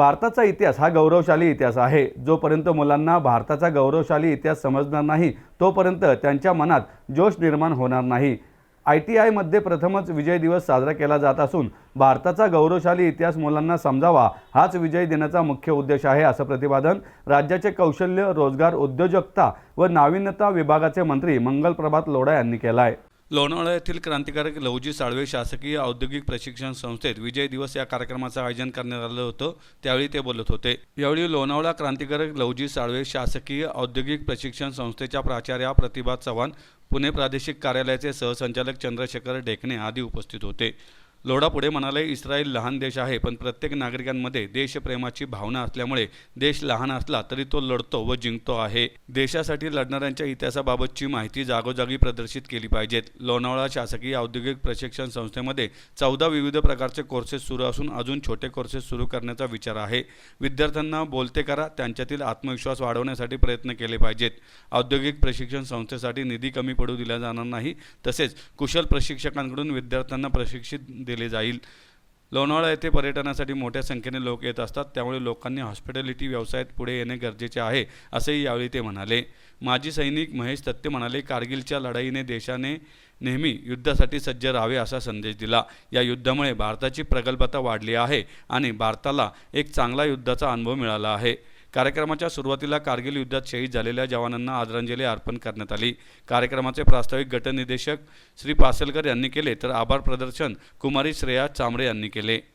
भारताचा इतिहास हा गौरवशाली इतिहास आहे. जोपर्यंत मुलांना भारताचा गौरवशाली इतिहास समजणार नाही तोपर्यंत त्यांच्या मनात जोश निर्माण होणार नाही. आय टी आयमध्ये प्रथमच विजय दिवस साजरा केला जात असून भारताचा गौरवशाली इतिहास मुलांना समजावा हाच विजय दिनाचा मुख्य उद्देश आहे असं प्रतिपादन राज्याचे कौशल्य रोजगार उद्योजकता व नाविन्यता विभागाचे मंत्री मंगलप्रभात लोढा यांनी केलं आहे लोणावळा येथील क्रांतिकारक लवजी साळवे शासकीय औद्योगिक प्रशिक्षण संस्थेत विजय दिवस या कार्यक्रमाचं आयोजन करण्यात आलं होतं त्यावेळी ते बोलत होते. यावेळी लोणावळा क्रांतिकारक लवजी साळवे शासकीय औद्योगिक प्रशिक्षण संस्थेच्या प्राचार्या प्रतिभा चव्हाण पुणे प्रादेशिक कार्यालयाचे सहसंचालक चंद्रशेखर ढेकणे आदी उपस्थित होते. लोढा पुढे म्हणाले इस्रायल लहान देश आहे पण प्रत्येक नागरिकांमध्ये देशप्रेमाची भावना असल्यामुळे देश लहान असला तरी तो लढतो व जिंकतो आहे. देशासाठी लढणाऱ्यांच्या इतिहासाबाबतची माहिती जागोजागी प्रदर्शित केली पाहिजेत. लोणावळा शासकीय औद्योगिक प्रशिक्षण संस्थेमध्ये चौदा विविध प्रकारचे कोर्सेस सुरू असून अजून छोटे कोर्सेस सुरू करण्याचा विचार आहे. विद्यार्थ्यांना बोलते करा त्यांच्यातील आत्मविश्वास वाढवण्यासाठी प्रयत्न केले पाहिजेत. औद्योगिक प्रशिक्षण संस्थेसाठी निधी कमी पडू दिला जाणार नाही. तसेच कुशल प्रशिक्षकांकडून विद्यार्थ्यांना प्रशिक्षित दिले जाईल. लोणावळा येथे पर्यटनासाठी मोठ्या संख्येने लोक येत असतात. त्यामुळे लोकांनी हॉस्पिटॅलिटी व्यवसायात पुढे येणे गरजेचे आहे असेही यावेळी ते म्हणाले. माजी सैनिक महेश तत्ते म्हणाले कारगिलच्या लढाईने देशाने नेहमी युद्धासाठी सज्ज राहावे असा संदेश दिला. या युद्धामुळे भारताची प्रगल्भता वाढली आहे आणि भारताला एक चांगला युद्धाचा अनुभव मिळाला आहे. कार्यक्रमाच्या सुरुवातीला कारगिल युद्धात शहीद झालेल्या जवानांना आदरांजली अर्पण करण्यात आली. कार्यक्रमाचे प्रास्ताविक गटनिदेशक श्री पासलकर यांनी केले तर आभार प्रदर्शन कुमारी श्रेया चांबडे यांनी केले.